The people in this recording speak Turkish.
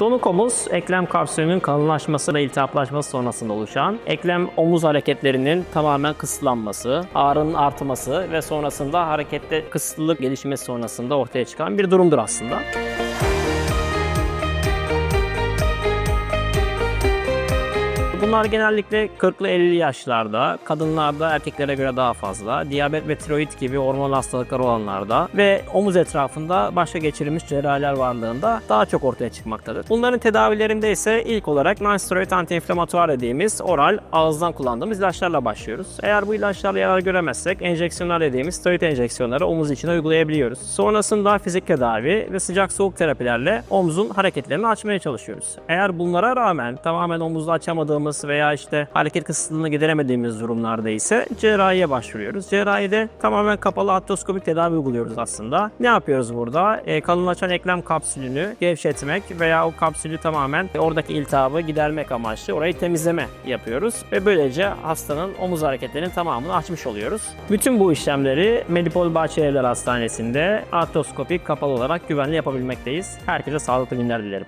Donuk omuz, eklem kapsülünün kalınlaşması ve iltihaplaşması sonrasında oluşan, eklem omuz hareketlerinin tamamen kısıtlanması, ağrının artması ve sonrasında harekette kısıtlılık gelişmesi sonrasında ortaya çıkan bir durumdur aslında. Bunlar genellikle 40'lı 50'li yaşlarda, kadınlarda erkeklere göre daha fazla, diyabet ve tiroid gibi hormon hastalıkları olanlarda ve omuz etrafında başka geçirilmiş cerrahiler varlığında daha çok ortaya çıkmaktadır. Bunların tedavilerinde ise ilk olarak non-steroid antiinflamatuar dediğimiz oral ağızdan kullandığımız ilaçlarla başlıyoruz. Eğer bu ilaçlarla yarar göremezsek enjeksiyonlar dediğimiz steroid enjeksiyonları omuz içine uygulayabiliyoruz. Sonrasında fizik tedavi ve sıcak soğuk terapilerle omzun hareketlerini açmaya çalışıyoruz. Eğer bunlara rağmen tamamen omuzda açamadığımız veya işte hareket kısıtlılığını gideremediğimiz durumlarda ise cerrahiye başvuruyoruz. Cerrahide tamamen kapalı artroskopik tedavi uyguluyoruz aslında. Ne yapıyoruz burada? E, kalınlaşan eklem kapsülünü gevşetmek veya o kapsülü tamamen oradaki iltihabı gidermek amaçlı orayı temizleme yapıyoruz ve böylece hastanın omuz hareketlerinin tamamını açmış oluyoruz. Bütün bu işlemleri Medipol Bahçelievler Hastanesi'nde artroskopik kapalı olarak güvenli yapabilmekteyiz. Herkese sağlıklı günler dilerim.